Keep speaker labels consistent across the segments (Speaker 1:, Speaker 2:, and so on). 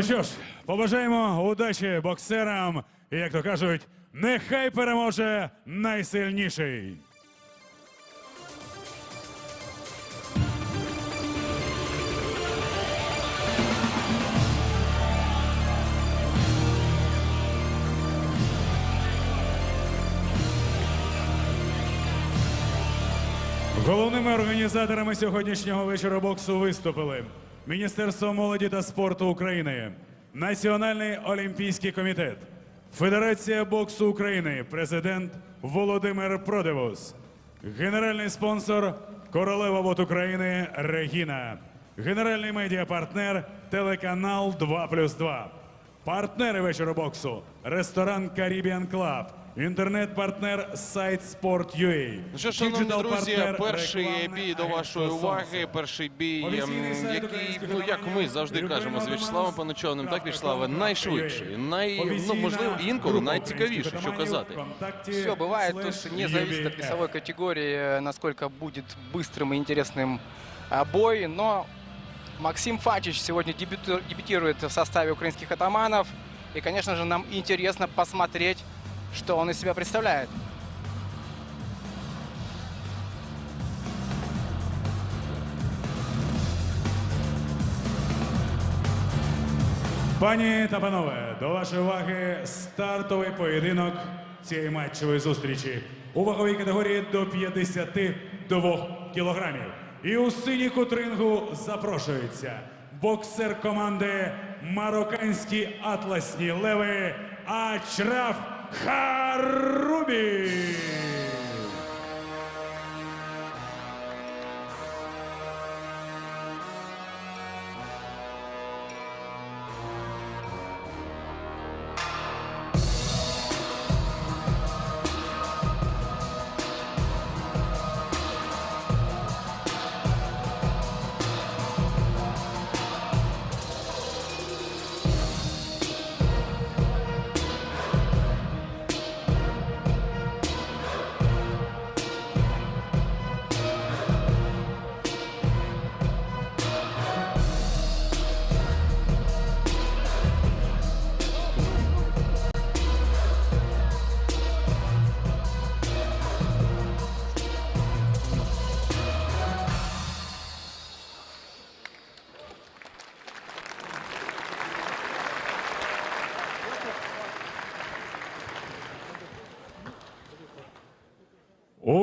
Speaker 1: Ну що ж, побажаємо удачі боксерам. І як то кажуть, нехай переможе найсильніший. Головними організаторами сьогоднішнього вечора боксу виступили Міністерство молоді та спорту України, Національний олімпійський комітет, Федерація боксу України, президент Володимир Продивус, генеральний спонсор Королева ВОД України Регіна, генеральний медіапартнер телеканал 2 плюс 2. Партнери вечора боксу ресторан Caribbean Club, інтернет-партнер сайт Sport.ua,
Speaker 2: Ну що, шановні друзі,
Speaker 1: діджитал-партнер
Speaker 2: перший
Speaker 1: рекламне
Speaker 2: бій до вашої
Speaker 1: агентство
Speaker 2: уваги.
Speaker 1: «Сонце».
Speaker 2: Перший бій, ем,
Speaker 1: Офіційний сайт
Speaker 2: який,
Speaker 1: українських
Speaker 2: ну як ми
Speaker 1: команд,
Speaker 2: завжди
Speaker 1: Любимий
Speaker 2: кажемо з
Speaker 1: Роман
Speaker 2: В'ячеславом Панучовним, так В'ячеславе, найшвидший, най, ну
Speaker 1: Офіційна
Speaker 2: можливо, інколи
Speaker 1: група
Speaker 2: найцікавіше,
Speaker 1: українських
Speaker 2: що
Speaker 1: командів
Speaker 2: казати.
Speaker 1: ВКонтакті
Speaker 3: Все бывает,
Speaker 1: slash
Speaker 3: тут не зависит от
Speaker 1: UBF.
Speaker 3: весовой категории, э, насколько будет быстрым и интересным а, бой. Но Максим Фачич сегодня дебюту- дебютирует в составе украинских атаманов. И, конечно же, нам интересно посмотреть, Что он из себя представляет.
Speaker 1: Пані та панове, до вашої уваги стартовий поєдинок цієї матчевої зустрічі у ваговій категорії до 52 кілограмів. І у синій кутрингу запрошується боксер команди Марокканські атласні леви Ачраф Харубі.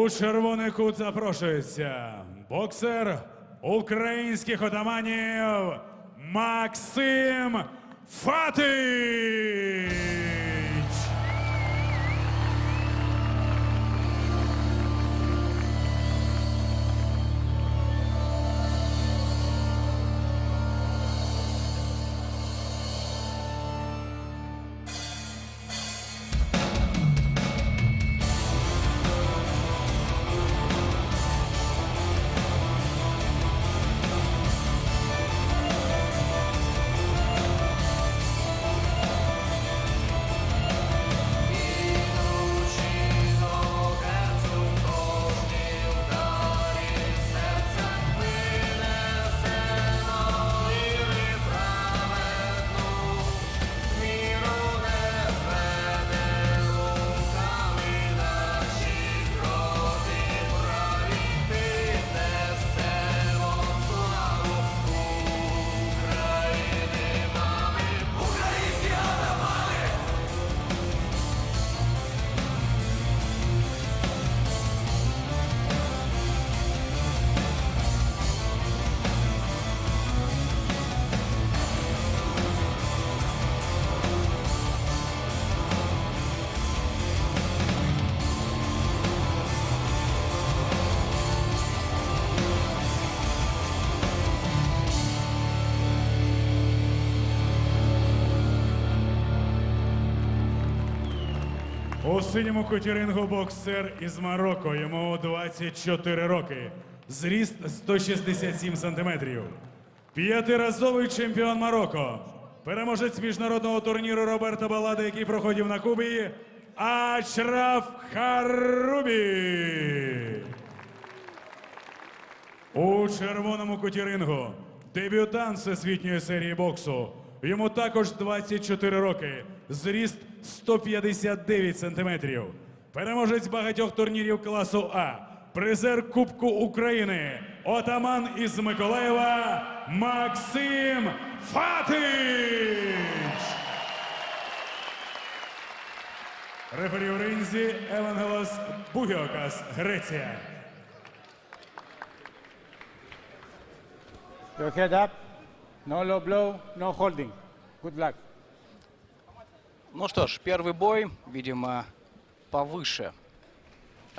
Speaker 1: Червоний кут запрошується боксер українських отаманів Максим Фатич. Синьому куті рингу боксер із Марокко. Йому 24 роки. Зріст 167 сантиметрів. П'ятиразовий чемпіон Марокко. Переможець міжнародного турніру Роберта Балади, який проходив на Кубі. Ачраф Харубі. У червоному куті рингу дебютант всесвітньої серії боксу. Йому також 24 роки. Зріст 159 сантиметрів. Переможець багатьох турнірів класу А. Призер Кубку України. Отаман із Миколаєва Максим Фатич. Рефері у ринзі Евангелос Бугіокас, Греція.
Speaker 4: Your head up. No low blow, no holding. Good luck.
Speaker 3: Ну что ж, первый бой, видимо, повыше.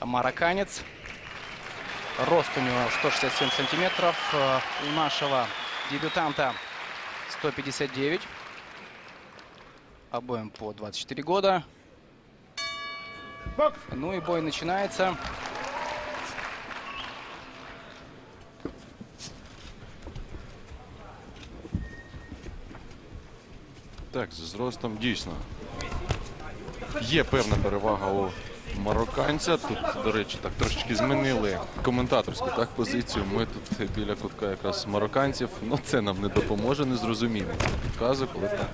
Speaker 3: Марокканец. Рост у него 167 сантиметров. Э, У нашего дебютанта 159. Обоим по 24 года. Ну и бой начинается.
Speaker 2: Так, з зростом дійсно. Є певна перевага у марокканця. Тут, до речі, так трошечки змінили коментаторську так, позицію. Ми тут біля кутка якраз марокканців. Ну це нам не допоможе, не зрозуміло. Підказу, коли так.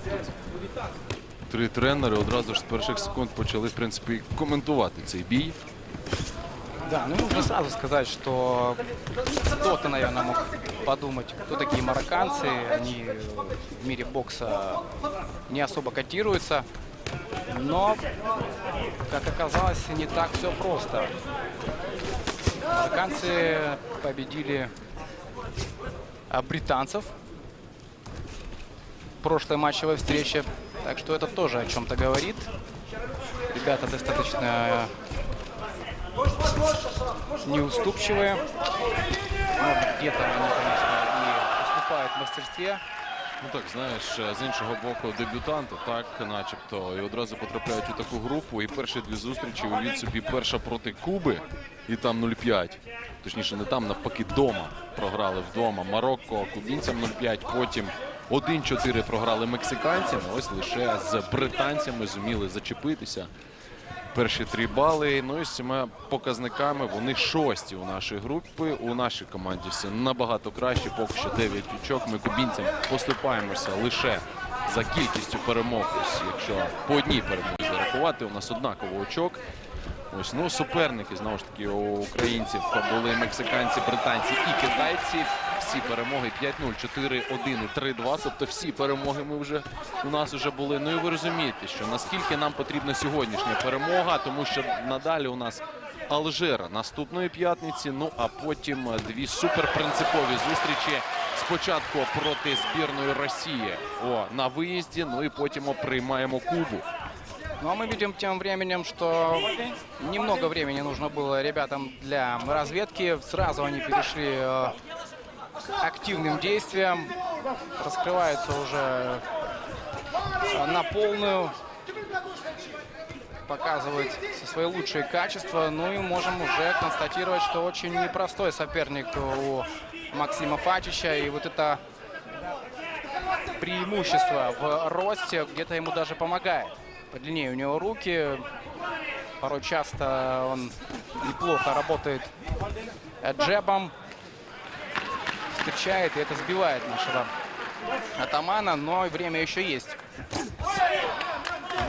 Speaker 2: Три тренери одразу ж з перших секунд почали в принципі коментувати цей бій.
Speaker 3: Да, ну нужно сразу сказать, что кто-то, наверное, подумать, кто такие марокканцы. Они в мире бокса не особо котируются. Но, как оказалось, не так все просто. Марокканцы победили британцев в прошлой матчевой встрече. Так что это тоже о чем-то говорит. Ребята достаточно неуступчивые. Может, где-то они, уступают в мастерстве.
Speaker 2: Ну так, знаєш, з іншого боку, дебютанти, так, начебто, і одразу потрапляють у таку групу. І перші дві зустрічі увіть собі перша проти Куби, і там 0-5. Точніше, не там, навпаки, вдома. Програли вдома. Марокко кубінцям 0-5, потім 1-4 програли мексиканцям. Ось лише з британцями зуміли зачепитися. Перші три бали. Ну і з цими показниками вони шості у нашій групі. У нашій команді все набагато краще. Поки що 9 очок. Ми кубінцям поступаємося лише за кількістю перемог. Ось, якщо по одній перемозі рахувати, у нас однаково очок. Ось ну суперники знову ж таки у українців були мексиканці, британці і китайці Всі перемоги 5-0, 4-1 і 3-2. Тобто всі перемоги ми вже у нас вже були. Ну і ви розумієте, що наскільки нам потрібна сьогоднішня перемога, тому що надалі у нас Алжир наступної п'ятниці. Ну а потім е, дві суперпринципові зустрічі. Спочатку проти збірної Росії о, на виїзді. Ну і потім о, приймаємо Кубу.
Speaker 3: Ну а мы видим тем временем, что немного времени нужно было ребятам для разведки. Сразу они перешли э, к активным действиям. Раскрываются уже на полную. Показывают все свои лучшие качества. Ну и можем уже констатировать, что очень непростой соперник у Максима Фачича. И вот это преимущество в росте где-то ему даже помогает. Подлиннее у него руки. Порой часто он неплохо работает джебом. Встречает, и это сбивает нашего атамана. Но время еще есть.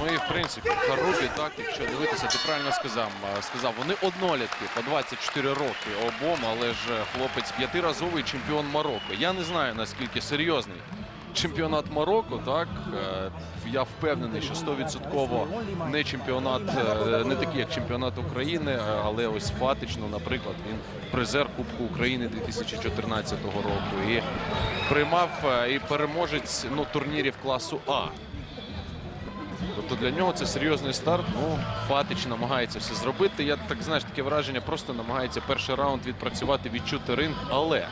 Speaker 2: Ну і в принципі, Харубі, так, якщо дивитися, ти правильно сказав. Сказав, вони однолітки по 24 роки обом, але ж е, хлопець п'ятиразовий чемпіон Марокко. Я не знаю наскільки серйозний чемпіонат Марокко. Так Е, я впевнений, що 100% не чемпіонат, е, не такий, як чемпіонат України, е, але ось фатично, наприклад, він призер Кубку України 2014 року і приймав і переможець ну, турнірів класу А. Тобто для нього це серйозний старт. Ну, Фатич намагається все зробити. Я так знаєш, таке враження, просто намагається перший раунд відпрацювати, відчути ринг, але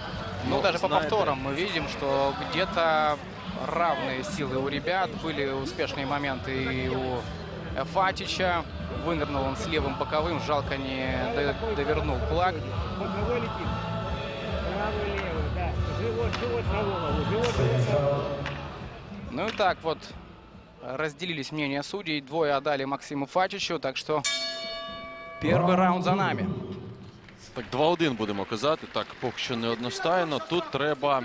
Speaker 3: Ну, даже по повторам мы видим, что где-то равные силы у ребят. Были успешные моменты и у Фатича. Вынырнул он с левым боковым. Жалко не до- довернул
Speaker 4: голову.
Speaker 3: Ну и так вот разделились мнения судей. Двое отдали Максиму Фатичу. Так что первый раунд за нами.
Speaker 2: Так, 2-1 будемо казати. Так, поки що не одностайно. Тут треба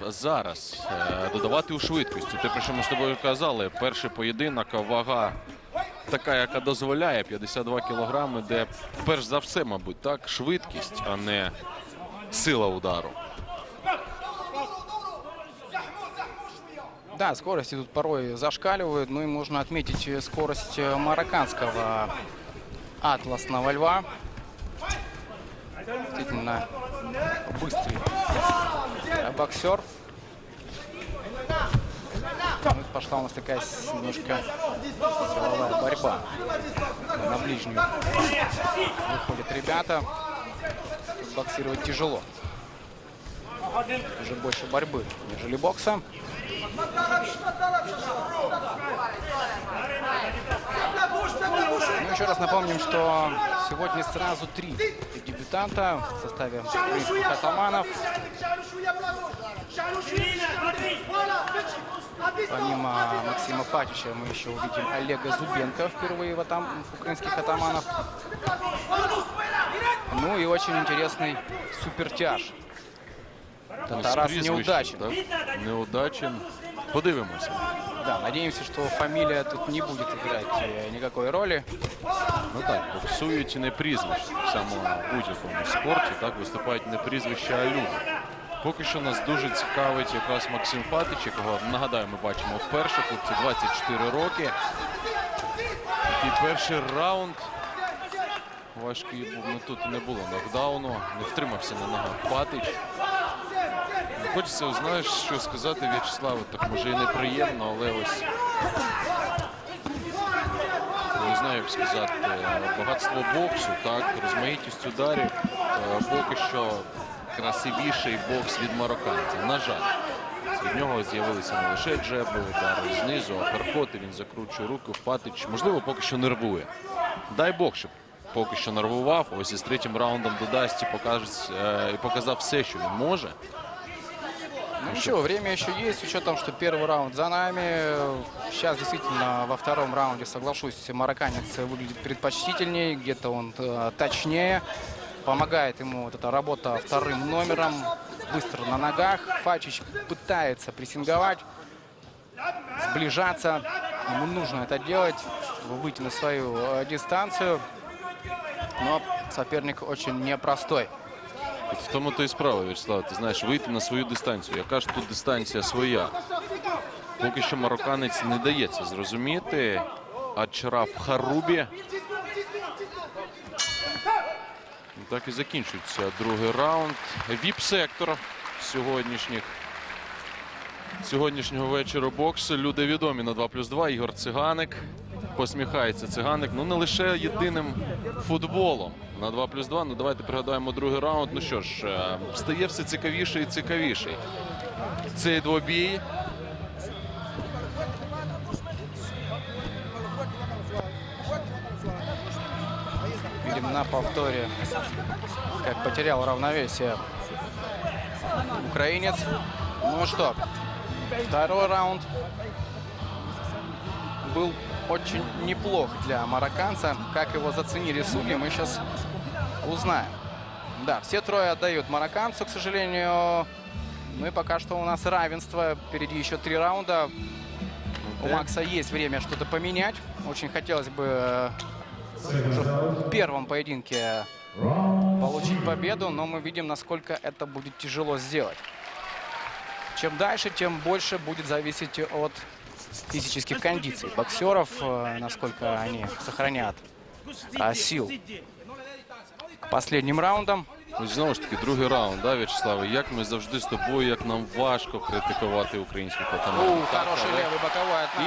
Speaker 2: зараз е, додавати у швидкості. Те, про що ми з тобою казали, перший поєдинок, вага така, яка дозволяє 52 кілограми, де перш за все, мабуть, так, швидкість, а не сила удару.
Speaker 3: Да, скорости тут порой зашкаливают. Ну и можно отметить э, скорость э, марокканского атласного льва. Действительно быстрый э, боксер. Ну, пошла у нас такая немножко силовая борьба. На ближнюю выходят ребята. Тут боксировать тяжело. Уже больше борьбы, нежели бокса. Ну, еще раз напомним, что сегодня сразу три дебютанта в составе украинских атаманов. Помимо Максима Фатича мы еще увидим Олега Зубенко впервые в, атам... в украинских атаманов. Ну и очень интересный супертяж.
Speaker 2: З
Speaker 3: Тарас
Speaker 2: прізвищем,
Speaker 3: Неудачен.
Speaker 2: так? Неудачен. Подивимося.
Speaker 3: Да, надеемся, что фамилия тут не будет играть э, никакой роли.
Speaker 2: Ну так, боксують не прізвища. В самому будь-якому спорті так виступають не прізвища, а люди. Поки що нас дуже цікавить якраз Максим Фатич, якого нагадаю, ми бачимо вперше. Хлопці 24 роки. Такий перший раунд. Важкий був. Ну, тут не було нокдауну, не втримався на ногах Фатич. Хочеться, знаєш, що сказати В'ячеславу, так може і неприємно, але ось як сказати, багатство боксу, так, розмаїтість ударів, е, поки що красивіший бокс від марокканців. На жаль, від нього з'явилися не лише джеби, удари знизу, а перкоти, він закручує руки, Фатич, можливо, поки що нервує. Дай Бог, щоб поки що нервував, ось із третім раундом додасть і покаже, е, і показав все, що він може.
Speaker 3: Ну ничего, время еще есть, с учетом, что первый раунд за нами. Сейчас действительно во втором раунде, соглашусь, марокканец выглядит предпочтительнее, где-то он э, точнее. Помогает ему вот эта работа вторым номером, быстро на ногах. Фачич пытается прессинговать, сближаться. Ему нужно это делать, выйти на свою э, дистанцию. Но соперник очень непростой.
Speaker 2: От в тому то і справа, Вячеслав. Ти знаєш, вийти на свою дистанцію. Яка ж тут дистанція своя? Поки що марокканець не дається зрозуміти. Ачраф Харубі. Так і закінчується другий раунд. Віп-сектор сьогоднішніх. Сьогоднішнього вечора боксу. Люди відомі на 2 плюс 2. Ігор Циганик. Посміхається циганик. Ну не лише єдиним футболом на 2 плюс 2. Ну давайте пригадаємо другий раунд. Ну що ж, е, стає все цікавіше і цікавіше. Цей двобій.
Speaker 3: На повторе, как потерял равновесие украинец. Ну что, второй раунд был очень неплох для марокканца. Как его заценили судьи, мы сейчас узнаем. Да, все трое отдают марокканцу, к сожалению. Ну и пока что у нас равенство. Впереди еще три раунда. У Макса есть время что-то поменять. Очень хотелось бы э, уже в первом поединке получить победу, но мы видим, насколько это будет тяжело сделать. Чем дальше, тем больше будет зависеть от физических кондиций боксеров, э, насколько они сохранят а, сил к последним раундам.
Speaker 2: Ось знову ж таки, другий раунд, да, В'ячеславе? Як ми завжди з тобою, як нам важко критикувати українських
Speaker 3: от.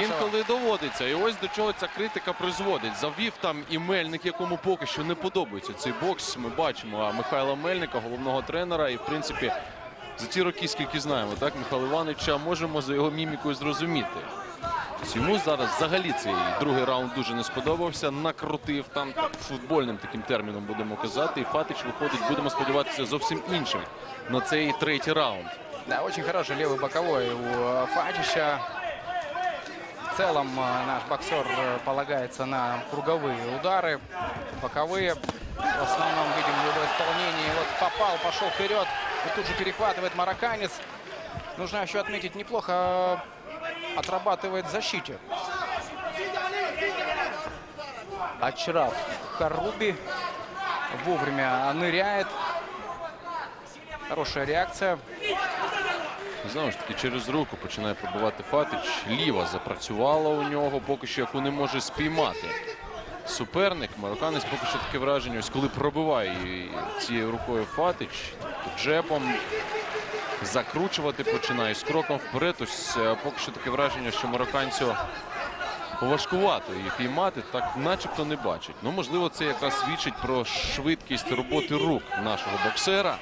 Speaker 2: Інколи доводиться. І ось до чого ця критика призводить. Завів там і Мельник, якому поки що не подобається цей бокс. Ми бачимо Михайла Мельника, головного тренера. І в принципі, за ті роки, скільки знаємо, так, Михайла Івановича можемо за його мімікою зрозуміти. Ось Йому зараз взагалі цей другий раунд дуже не сподобався. Накрутив там футбольним таким терміном будемо казати. І Фатич виходить, будемо сподіватися, зовсім іншим на цей третій раунд.
Speaker 3: Да, очень хороший левый боковой у э, Фатича. В целом э, наш боксер э, полагается на круговые удары, боковые. В основном видим его исполнение. Вот попал, пошел вперед. И тут же перехватывает марокканец. Нужно еще отметить, неплохо отрабатывает в защите. Очаров Харуби вовремя ныряет. Хорошая реакция.
Speaker 2: Знову ж таки, через руку починає пробивати Фатич. Ліва запрацювала у нього, поки що яку не може спіймати. Суперник, марокканець поки що таке враження, ось коли пробиває цією рукою Фатич, джепом закручувати починає з кроком вперед. Ось е, поки що таке враження, що марокканцю важкувато її піймати, так начебто не бачить. Ну, можливо, це якраз свідчить про швидкість роботи рук нашого боксера.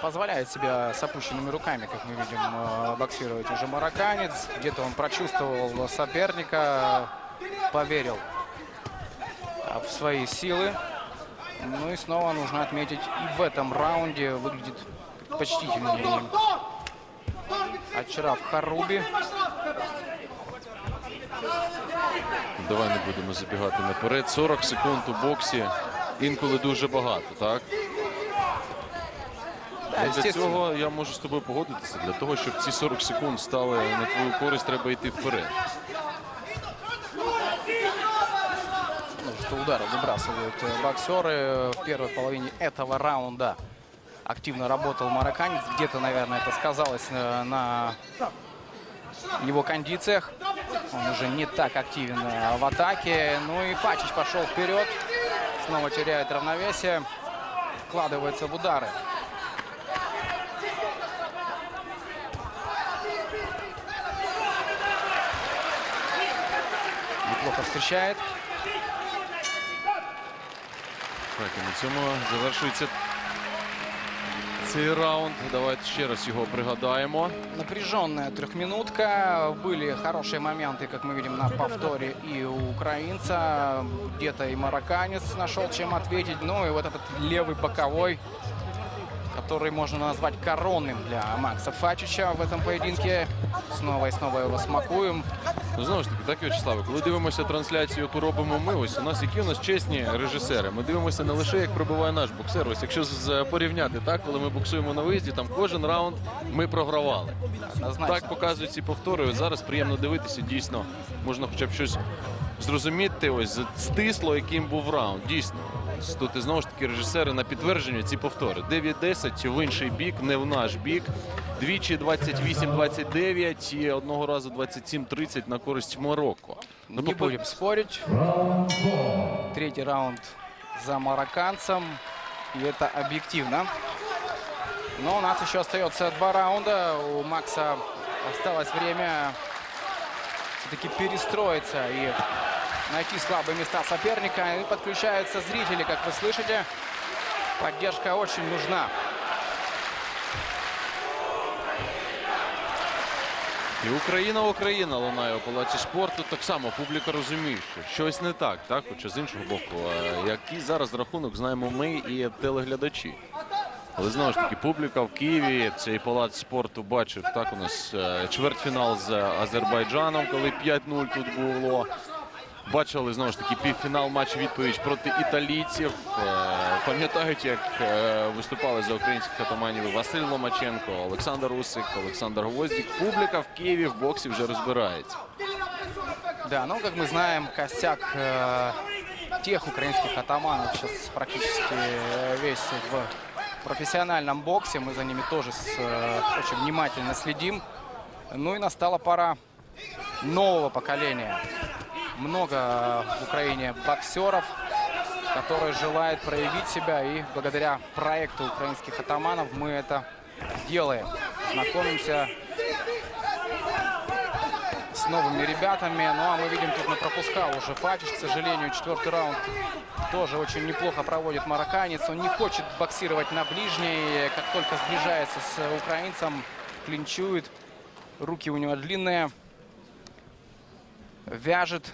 Speaker 3: Позволяет себя с опущенными руками, как мы видим, э, боксировать уже марокканец. Где-то он прочувствовал соперника, поверил э, в свои силы. Ну и снова нужно отметить, и в этом раунде выглядит почтительнее. Очаров Харуби.
Speaker 2: Давай не будемо забігати наперед. 40 секунд у боксі. Інколи дуже багато, так?
Speaker 3: Да,
Speaker 2: Ну, Для цього я можу з тобою погодитися. Для того, щоб ці 40 секунд стали на твою користь, треба йти вперед.
Speaker 3: Что удары выбрасывают э, боксеры. В первой половине этого раунда активно работал марокканец. Где-то, наверное, это сказалось э, на его кондициях. Он уже не так активен э, в атаке. Ну и Фачич пошел вперед. Снова теряет равновесие. Вкладывается в удары. Неплохо встречает.
Speaker 2: Так, і на цьому завершується цей раунд. Давайте ще раз його пригадаємо.
Speaker 3: Напряженная трехминутка. Были хорошие моменты, как мы видим на повторе и у украинца. Где-то и марокканец нашел чем ответить. Ну и вот этот левый боковой, который можно назвать коронным для Макса Фачича в этом поединке. Снова и снова его смакуем.
Speaker 2: Ну, знову ж таки, так, В'ячеславе, коли дивимося трансляцію, яку робимо ми, ось у нас які у нас чесні режисери. Ми дивимося не лише, як пробиває наш боксер. Ось якщо з- порівняти, так, коли ми боксуємо на виїзді, там кожен раунд ми програвали. Так показують ці повтори. Ось зараз приємно дивитися. Дійсно, можна хоча б щось зрозуміти. Ось стисло, яким був раунд. Дійсно. Тут і знову ж таки режисери на підтвердження ці повтори. 9-10 в інший бік, не в наш бік. Двічі 28-29 і одного разу 27-30 на користь Марокко. Ну,
Speaker 3: Не будем спорить. Третий раунд за марокканцем. И это объективно. Но у нас еще остается два раунда. У Макса осталось время все-таки перестроиться и найти слабые места соперника. И подключаются зрители, как вы слышите. Поддержка очень нужна.
Speaker 2: І Україна, Україна лунає у палаці спорту. Так само публіка розуміє, що щось не так, так? Хоча з іншого боку, е, який зараз рахунок знаємо ми і телеглядачі. Але знову ж таки, публіка в Києві цей палац спорту бачив. Так, у нас е, чвертьфінал з Азербайджаном, коли 5-0 тут було. Бачили знову ж таки півфінал матч відповідь проти італійців. Е, Пам'ятають, як е, виступали за українських атаманів Василь Ломаченко, Олександр Усик, Олександр Гвоздік. Публіка в Києві в боксі вже розбирається.
Speaker 3: Да, ну, как мы знаем, костяк э, тех украинских атаманов сейчас практически э, весь в профессиональном боксе. Мы за ними тоже с, э, очень внимательно следим. Ну и настала пора нового поколения. Много в Украине боксеров, которые желают проявить себя. И благодаря проекту украинских атаманов мы это делаем. Знакомимся с новыми ребятами. Ну а мы видим, тут пропускал уже Фатиш, к сожалению. Четвертый раунд тоже очень неплохо проводит марокканец. Он не хочет боксировать на ближней. Как только сближается с украинцем, клинчует. Руки у него длинные. Вяжет.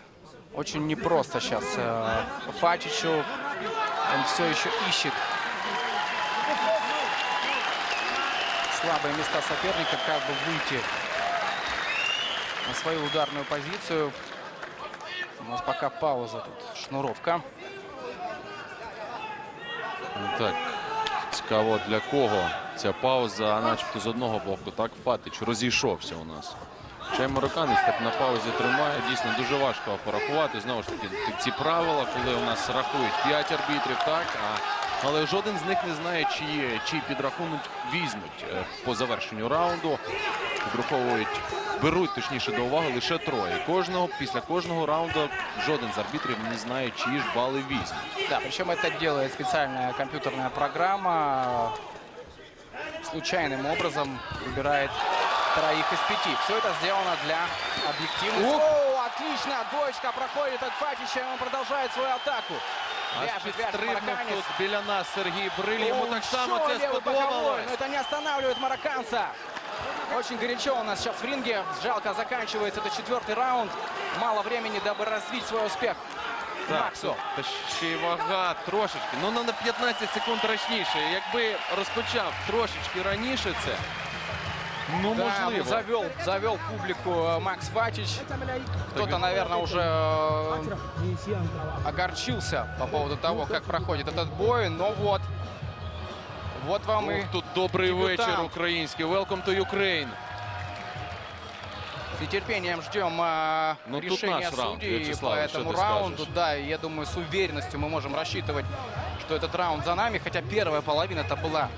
Speaker 3: Очень непросто сейчас э, Фатичу. Он все еще ищет слабые места соперника, как бы выйти на свою ударную позицию. У нас пока пауза тут, шнуровка.
Speaker 2: Так, Цікаво, для кого ця пауза, начебто з одного боку, так Фатич розійшовся у нас. Чай марокканець так на паузі тримає. Дійсно дуже важко порахувати. Знову ж таки, ці правила, коли у нас рахують 5 арбітрів, так а але жоден з них не знає, чиї, чий підрахунок візьмуть е, по завершенню раунду. Підраховують, беруть точніше до уваги лише троє. Кожного після кожного раунду жоден з арбітрів не знає, чиї ж бали візьмуть.
Speaker 3: Да, причем это делает специальная компьютерная программа. Случайным образом выбирает троих из пяти. Все это сделано для объективности. О, отлично! Двоечка проходит от Фатича, и он продолжает свою атаку.
Speaker 2: Аж
Speaker 3: Вяжет, вяжет
Speaker 2: підстрибнув
Speaker 3: марокканец.
Speaker 2: тут біля нас Сергій Бриль. Йому
Speaker 3: О,
Speaker 2: так само
Speaker 3: еще
Speaker 2: це
Speaker 3: левый боковой,
Speaker 2: сподобалось.
Speaker 3: Но это не останавливает марокканца. Очень горячо у нас сейчас в ринге. Жалко заканчивается. Это четвертый раунд. Мало времени, дабы развить свой успех. Максу.
Speaker 2: Та ще й вага трошечки. Ну на 15 секунд рачніше. Якби розпочав трошечки раніше це. Ну
Speaker 3: Да,
Speaker 2: можливо.
Speaker 3: завел, завел публику э, Макс Фатич. Кто-то, наверное, уже э, огорчился по поводу того, как проходит этот бой. Но вот, вот вам и
Speaker 2: Ух, тут добрий
Speaker 3: дебютант.
Speaker 2: вечір український. Welcome to Ukraine.
Speaker 3: с нетерпением ждем э,
Speaker 2: Ну, тут
Speaker 3: решения
Speaker 2: раунд,
Speaker 3: судей
Speaker 2: Вячеслав,
Speaker 3: по этому раунду.
Speaker 2: скажешь?
Speaker 3: Да, и я думаю, с уверенностью мы можем рассчитывать, что этот раунд за нами. Хотя первая половина это была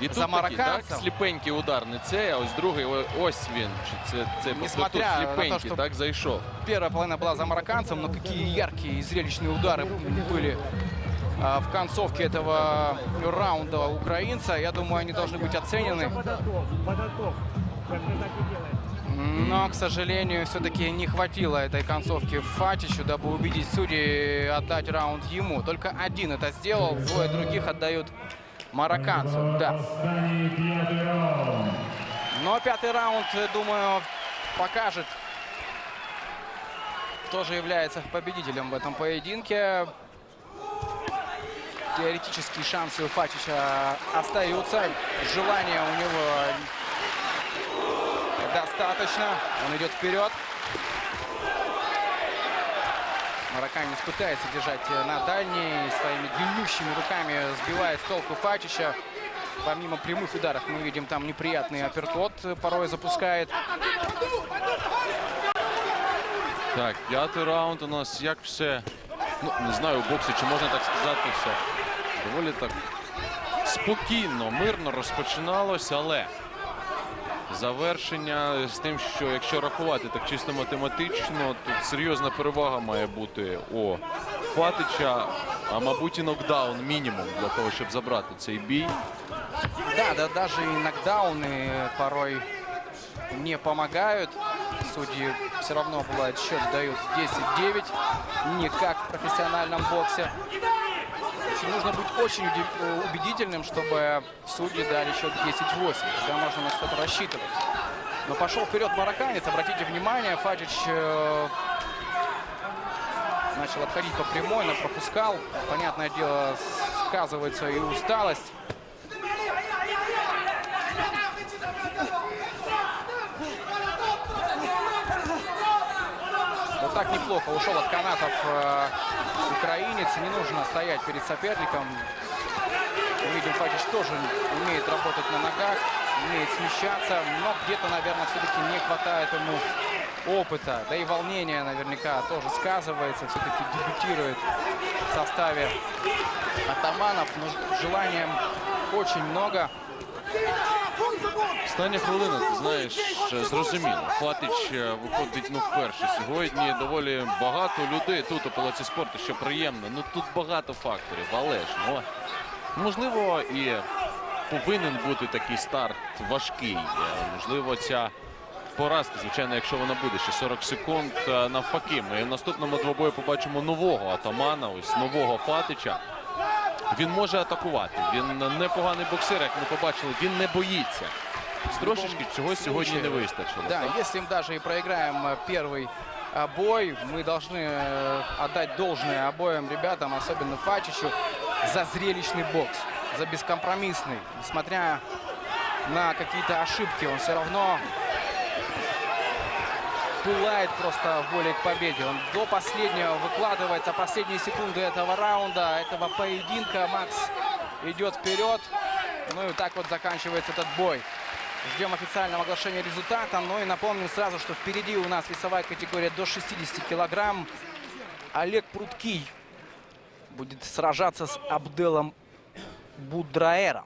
Speaker 2: І тут
Speaker 3: За
Speaker 2: такий, так,
Speaker 3: марокканцем.
Speaker 2: сліпенький удар не цей, а ось другий, о- ось він. Чи це, це тобто
Speaker 3: Несмотря
Speaker 2: тут
Speaker 3: на то,
Speaker 2: сліпенький,
Speaker 3: що-
Speaker 2: так, зайшов.
Speaker 3: Первая половина была за марокканцем, но какие яркие и зрелищные удары были а, в концовке этого раунда украинца. Я думаю, они должны быть оценены.
Speaker 4: Подоток, подоток. Как ты так и делаешь.
Speaker 3: Но, к сожалению, все-таки не хватило этой концовки Фатичу, дабы убедить судей отдать раунд ему. Только один это сделал, двое других отдают марокканцу. Да. Но пятый раунд, думаю, покажет, кто же является победителем в этом поединке. Теоретические шансы у Фатича остаются. Желание у него достаточно. Он идет вперед. Марокканец пытается держать э, на дальней. Своими длиннющими руками сбивает с толку Фатича. Помимо прямых ударов мы видим там неприятный апперкот э, порой запускает.
Speaker 2: Так, п'ятий раунд у нас як все. Ну, не знаю, у боксі, чи можна так сказати, все доволі так спокійно, мирно розпочиналося, але завершення з тим, що якщо рахувати так чисто математично, тут серйозна перевага має бути у Фатича, а мабуть і нокдаун мінімум для того, щоб забрати цей бій.
Speaker 3: Да, да, даже и нокдауны порой не помогают. Судьи все равно бывает счет дают 10-9. Не как в профессиональном боксе. Очень нужно быть очень э, убедительным, чтобы судьи дали счет 10-8. Тогда можно на что-то рассчитывать. Но пошел вперед марокканец. Обратите внимание, Фадич э, начал отходить по прямой, но пропускал. Понятное дело, сказывается и усталость. Вот так неплохо ушел от канатов э, украинец. Не нужно стоять перед соперником. Видим, Фатич тоже умеет работать на ногах, умеет смещаться. Но где-то, наверное, все-таки не хватает ему опыта. Да и волнение наверняка тоже сказывается. Все-таки дебютирует в составе атаманов. Но желанием очень много.
Speaker 2: Остання хвилина, ти знаєш, зрозуміло. Фатич виходить ну вперше. Сьогодні доволі багато людей тут у палаці спорту, що приємно. Ну тут багато факторів, але ж ну можливо і повинен бути такий старт важкий. Можливо, ця поразка, звичайно, якщо вона буде ще 40 секунд. Навпаки, ми в наступному двобої побачимо нового атамана, ось нового Фатича. Він може атакувати. Він непоганий боксер, як ми побачили. Він не боїться. Трошечки чогось сьогодні не вистачило.
Speaker 3: Да,
Speaker 2: так?
Speaker 3: если мы даже и проиграем э, первый э, бой, мы должны э, отдать должное обоим ребятам, особенно Фачичу, за зрелищный бокс, за бескомпромиссный. Несмотря на какие-то ошибки, он все равно пылает просто волей к победе. Он до последнего выкладывается, последние секунды этого раунда, этого поединка. Макс идет вперед. Ну и так вот заканчивается этот бой. Ждем официального оглашения результата. Ну и напомним сразу, что впереди у нас весовая категория до 60 килограмм. Олег Пруткий будет сражаться с Абделом Будраером.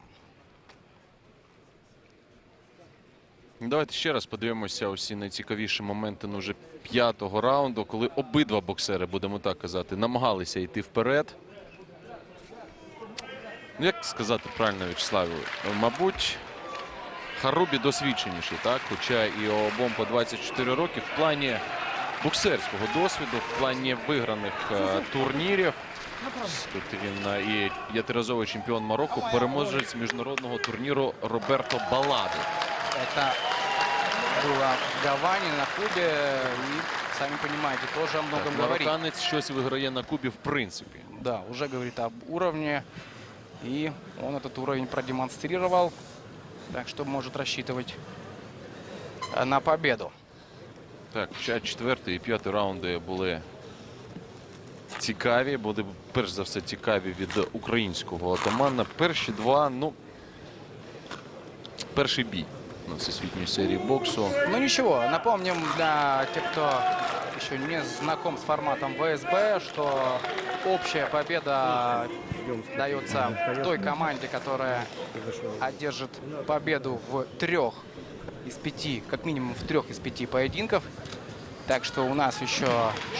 Speaker 2: Давайте ще раз подивимося усі найцікавіші моменти ну, вже п'ятого раунду, коли обидва боксери, будемо так казати, намагалися йти вперед. Ну, як сказати правильно Вячеславу? Мабуть, Харубі досвідченіший, так? Хоча і обом по 24 роки в плані боксерського досвіду, в плані виграних е, турнірів. Тут він е, і п'ятиразовий чемпіон Марокко, переможець міжнародного турніру Роберто Балади.
Speaker 3: Это было в Гаване, на Кубе. И, сами понимаете, тоже о многом
Speaker 2: Так,
Speaker 3: говорит.
Speaker 2: Марокканець щось виграє на Кубі в принципі.
Speaker 3: Да, уже говорит об уровне. И он этот уровень продемонстрировал. Так что может рассчитывать э, на победу.
Speaker 2: Так, хоча четвертий і п'ятий раунди були цікаві, були перш за все цікаві від українського атамана. Перші два, ну перший бій на всесвітній серії боксу.
Speaker 3: Ну ничего, напомним для тех, кто еще не знаком с форматом ВСБ, что общая победа дается той команде, которая одержит победу в трех из пяти, как минимум в трех из пяти поединков. Так что у нас еще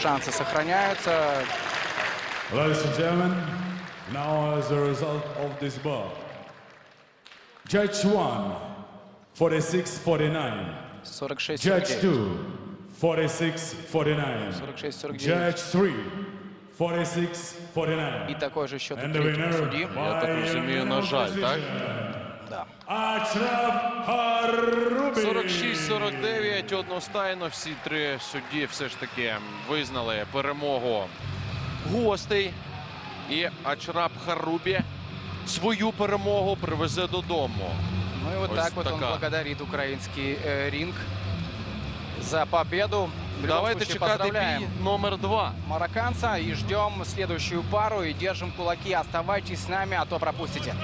Speaker 3: шансы сохраняются.
Speaker 1: Ladies and gentlemen, now as a result of this bout, Judge 1, 46-49.
Speaker 3: 46
Speaker 1: Judge
Speaker 3: 49.
Speaker 1: 2, 46-49.
Speaker 3: 46-49.
Speaker 1: Judge 3, 46-49.
Speaker 3: И такой же счет у
Speaker 1: And the winner.
Speaker 2: Я так розумію, на жаль, так?
Speaker 3: Да.
Speaker 1: Achraf Harubi.
Speaker 2: 46-49 одностайно всі три судді все ж таки визнали перемогу гостей. І Ачраб Харубі свою перемогу привезе додому.
Speaker 3: Ну и вот
Speaker 2: Ось
Speaker 3: так вот он
Speaker 2: така.
Speaker 3: благодарит украинский э, ринг за победу. В любом
Speaker 2: Давайте
Speaker 3: случае,
Speaker 2: чекати
Speaker 3: поздравляем
Speaker 2: бій номер два.
Speaker 3: марокканца и ждем следующую пару и держим кулаки. Оставайтесь с нами, а то пропустите.